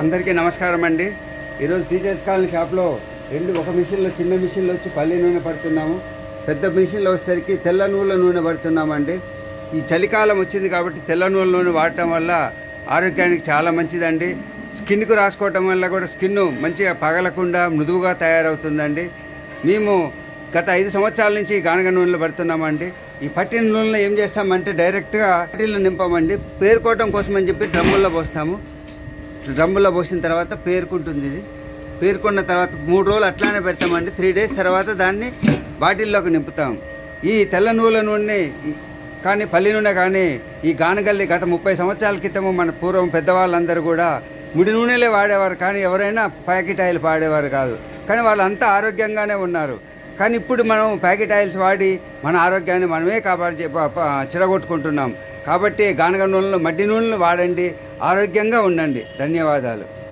అందరికీ నమస్కారం అండి. ఈరోజు టీచర్స్ కాలనీ షాప్లో రెండు ఒక మిషన్లో చిన్న మిషన్లో వచ్చి పల్లి నూనె పడుతున్నాము. పెద్ద మిషన్లో వచ్చేసరికి తెల్ల నూనె నూనె పడుతున్నామండి. ఈ చలికాలం వచ్చింది కాబట్టి తెల్ల నూనె నూనె వాడటం వల్ల ఆరోగ్యానికి చాలా మంచిదండి. స్కిన్కు రాసుకోవటం వల్ల కూడా స్కిన్ మంచిగా పగలకుండా మృదువుగా తయారవుతుందండి. మేము గత ఐదు సంవత్సరాల నుంచి గానగ నూనెలు పడుతున్నామండి. ఈ పట్టిన నూనెలో ఏం చేస్తామంటే డైరెక్ట్గా బాటిల్లో నింపామండి. పేరుకోవటం కోసం అని చెప్పి డ్రమ్ముల్లో పోస్తాము. డ్రమ్ములో పోసిన తర్వాత పేరుకుంటుంది ఇది. పేరుకున్న తర్వాత మూడు రోజులు అట్లానే పెడతామండి. త్రీ డేస్ తర్వాత దాన్ని బాటిల్లోకి నింపుతాం. ఈ తెల్ల నువ్వుల నూనె కానీ పల్లి నూనె కానీ ఈ గానగల్లి గత ముప్పై సంవత్సరాల క్రితము మన పూర్వం పెద్దవాళ్ళందరూ కూడా ముడి నూనెలే వాడేవారు. కానీ ఎవరైనా ప్యాకెట్ ఆయిల్ వాడేవారు కాదు. కానీ వాళ్ళంతా ఆరోగ్యంగానే ఉన్నారు. కానీ ఇప్పుడు మనం ప్యాకెట్ ఆయిల్స్ వాడి మన ఆరోగ్యాన్ని మనమే కాపాడు చిరగొట్టుకుంటున్నాం. చెడగొట్టుకుంటున్నాం కాబట్టి గానగ నూనెలు మట్టి నూనెలు వాడండి. ఆరోగ్యంగా ఉండండి. ధన్యవాదాలు.